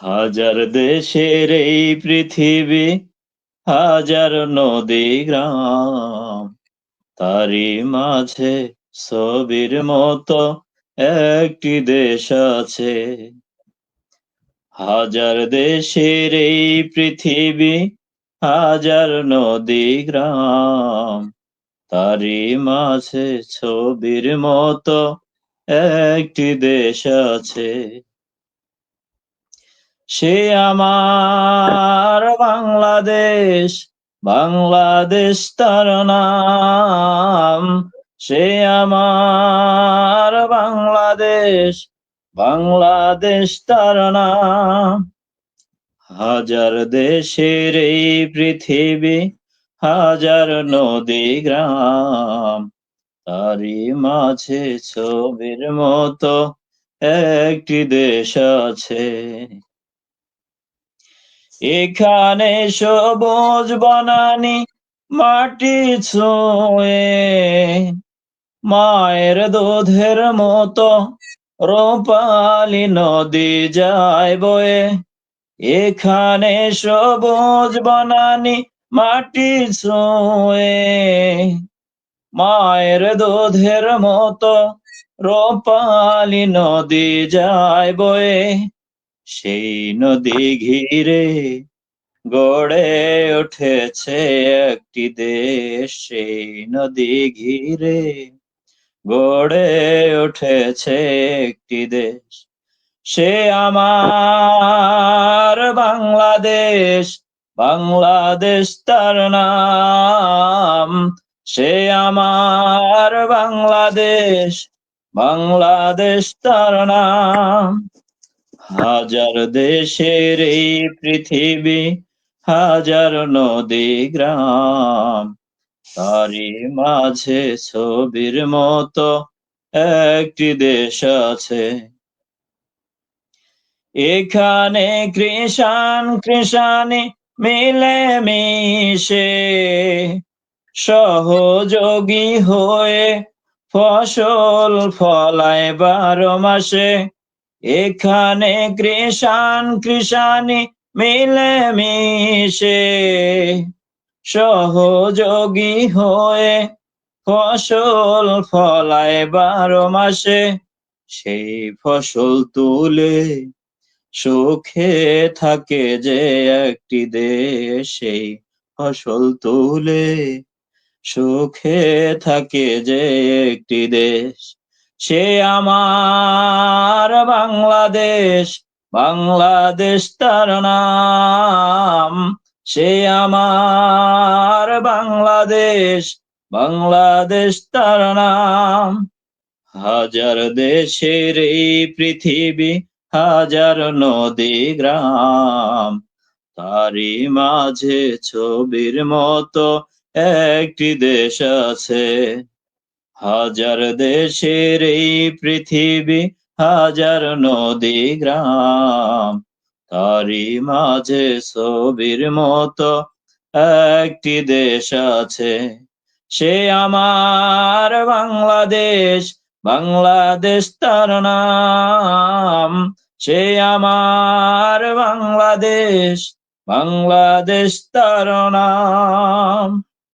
হাজার দেশের এই পৃথিবী, হাজার নদী, গ্রাম। তারই মাঝে ছবির মতো একটি দেশ আছে। হাজার দেশের এই পৃথিবী, হাজার নদী, গ্রাম। তারই মাঝে ছবির মতো একটি দেশ আছে। সে আমার বাংলাদেশ বাংলাদেশ তার নাম। সে আমার বাংলাদেশ বাংলাদেশ তার নাম। হাজার দেশের এই পৃথিবী, হাজার নদী গ্রাম। তারই মাঝে ছবির মতো একটি দেশ আছে। এখানে সবুজ বনানি মাটি ছুঁয়ে। মায়ের দুধের মতো রূপালি নদী যায় বয়ে। এখানে সবুজ বনানি মাটি ছুঁয়ে। মায়ের দুধের মতো রূপালি নদী যায় বয়ে। সেই নদী ঘিরে গড়ে উঠেছে একটি দেশ। সেই নদী ঘিরে গড়ে উঠেছে একটি দেশ। সে আমার বাংলাদেশ বাংলাদেশ তার নাম। সে আমার বাংলাদেশ বাংলাদেশ তার নাম। হাজার দেশের এই পৃথিবী, হাজার নদী, গ্রাম। তারই মাঝে ছবির মতো একটি দেশ আছে। এখানে কৃষাণ কৃষানি মিলে মিশে সহযোগী হয়ে ফসল ফলায় বারো মাসে। এখানে কৃষাণ কৃষানি মিলে মিশে, সহযোগী হয়ে ফসল ফলায় বারো মাসে। সেই ফসল তুলে সুখে থাকে যে একটি দেশ। সেই ফসল তুলে সুখে থাকে যে একটি দেশ। সে আমার বাংলাদেশ বাংলাদেশ তার নাম। সে আমার বাংলাদেশ বাংলাদেশ তার নাম। হাজার দেশের এই পৃথিবী, হাজার নদী, গ্রাম। তারই মাঝে ছবির মতো একটি দেশ আছে। হাজার দেশের এই পৃথিবী, হাজার নদী, গ্রাম। তারই মাঝে ছবির মতো একটি দেশ আছে। সে আমার বাংলাদেশ বাংলাদেশ তার নাম। সে আমার বাংলাদেশ বাংলাদেশ তার নাম।